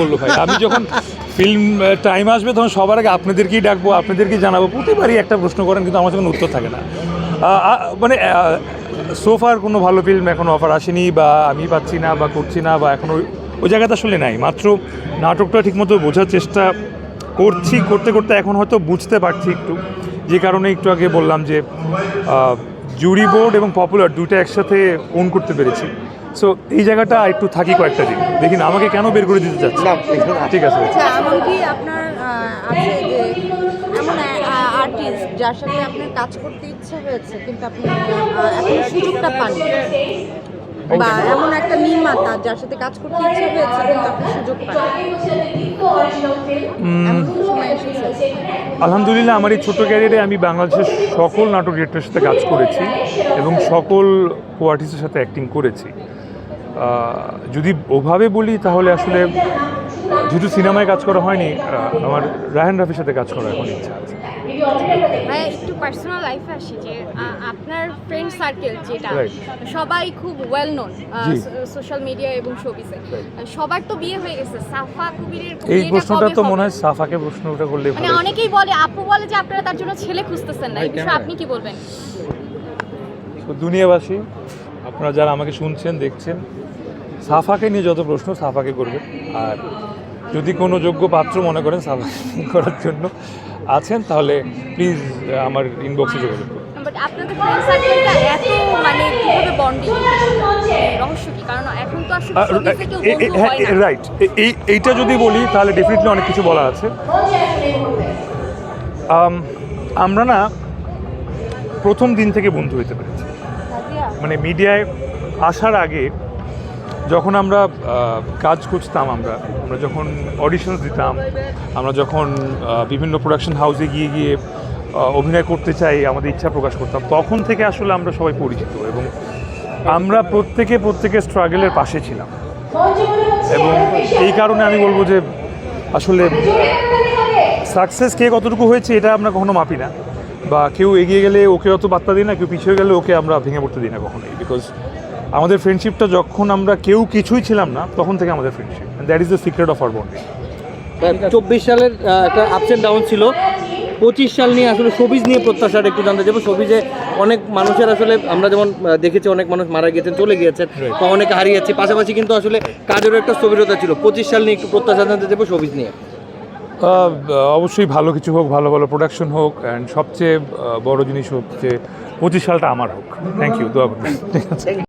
বলব ভাই। আমি যখন ফিল্ম টাইম আসবে তখন সবার আগে আপনাদেরকেই ডাকবো আপনাদেরকেই জানাব। প্রতিবারই একটা প্রশ্ন করেন কিন্তু আমার যখন উত্তর থাকে না। মানে সোফার কোনো ভালো ফিল্ম এখনও অফার আসেনি বা আমি পাচ্ছি না বা করছি না বা এখন ওই ওই জায়গাটা আসলে নাই। মাত্র নাটকটা ঠিকমতো বোঝার চেষ্টা করছি করতে করতে এখন হয়তো বুঝতে পারছি একটু। যে কারণে একটু আগে বললাম যে জুরি বোর্ড এবং পপুলার দুটো একসাথে ওন করতে পেরেছি। সো এই জায়গাটা একটু থাকি কয়েকটা দিন। দেখি না আমাকে কেন বের করে দিতে চাচ্ছে ঠিক আছে। আচ্ছা এমনকি আপনার আছে যে এমন আর্টিস্ট যার সাথে আপনার কাজ করতে ইচ্ছে হয়েছে কিন্তু আপনি আহ, সুযোগটা পাননি। বা এমন একটা নির্মাতা যার সাথে কাজ করতে ইচ্ছে হয়েছে কিন্তু আপনি সুযোগ আলহামদুলিল্লাহ আমার এই ছোটো ক্যারিয়ারে আমি বাংলাদেশের সকল নাটক ডিরেক্টরের সাথে কাজ করেছি এবং সকল কোয়ার্টিসের আর্টিস্টের সাথে অ্যাক্টিং করেছি। যদি ওভাবে বলি তাহলে আসলে যেহেতু সিনেমায় কাজ করা হয়নি আমার রায়হান রাফির সাথে কাজ করার এখন ইচ্ছা আছে। ভাইয়া একটু পার্সোনাল লাইফে আসি যে আপনার ফ্রেন্ড সার্কেল যেটা সবাই খুব ওয়েল নোন সোশ্যাল মিডিয়া এবং শোবিসে সবার তো বিয়ে হয়ে গেছে সাফা কবিরের এই প্রশ্নটা তো মনে হয় সাফাকে প্রশ্নটা করলে মানে অনেকেই বলে আপু বলে যে আপনারা তার জন্য ছেলে খুঁজতেছেন না এই বিষয়ে আপনি কি বলবেন? তো দুনিয়াবাসী আপনারা যারা আমাকে শুনছেন দেখছেন সাফাকে নিয়ে যত প্রশ্ন সাফাকে করবে। আর যদি কোনো যোগ্য পাত্র মনে করেন সাফা করার জন্য আছেন তাহলে প্লিজ আমার ইনবক্সে যোগাযোগ করুন। এত মানে বন্ধু হয় রাইট এইটা যদি বলি তাহলে ডেফিনেটলি অনেক কিছু বলা আছে। আমরা না প্রথম দিন থেকে বন্ধু পেরেছি সাজিয়া মানে মিডিয়ায় আসার আগে যখন আমরা কাজ খুঁজতাম আমরা আমরা যখন অডিশনস দিতাম, আমরা যখন বিভিন্ন প্রোডাকশন হাউসে গিয়ে গিয়ে অভিনয় করতে চাই, আমাদের ইচ্ছা প্রকাশ করতাম, তখন থেকে আসলে আমরা সবাই পরিচিত এবং আমরা প্রত্যেকে প্রত্যেকের স্ট্রাগলের পাশে ছিলাম। এবং এই কারণে আমি বলব যে আসলে সাকসেস কে কতটুকু হয়েছে, এটা আমরা কখনো মাপি না। বা কেউ এগিয়ে গেলে ওকে অত বার্তা দিই না কেউ পিছিয়ে গেলে ওকে আমরা ভেঙে পড়তে দিই না কখনোই। বিকজ আমাদের ফ্রেন্ডশিপটা যখন আমরা কেউ কিছুই ছিলাম না তখন থেকে আমাদের friendship that is the secret of our bonding চব্বিশ সালের একটা আপস অ্যান্ড ডাউন ছিল। পঁচিশ সাল নিয়ে আসলে সবিজ নিয়ে প্রত্যাশাটা একটু জানতে চাইব। সবিজে অনেক মানুষের আসলে আমরা যেমন দেখেছি অনেক মানুষ মারা গেছেন চলে গিয়েছেন বা অনেকে হারিয়েছে। পাশাপাশি কিন্তু আসলে কাজেরও একটা স্থবিরতা ছিল। পঁচিশ সাল নিয়ে একটু প্রত্যাশা জানতে চাইব সবিজ নিয়ে। অবশ্যই ভালো কিছু হোক, ভালো ভালো প্রোডাকশন হোক অ্যান্ড সবচেয়ে বড়ো জিনিস হোক যে পঁচিশ সালটা আমার হোক। থ্যাংক ইউ দোয়া করবেন। ঠিক আছে।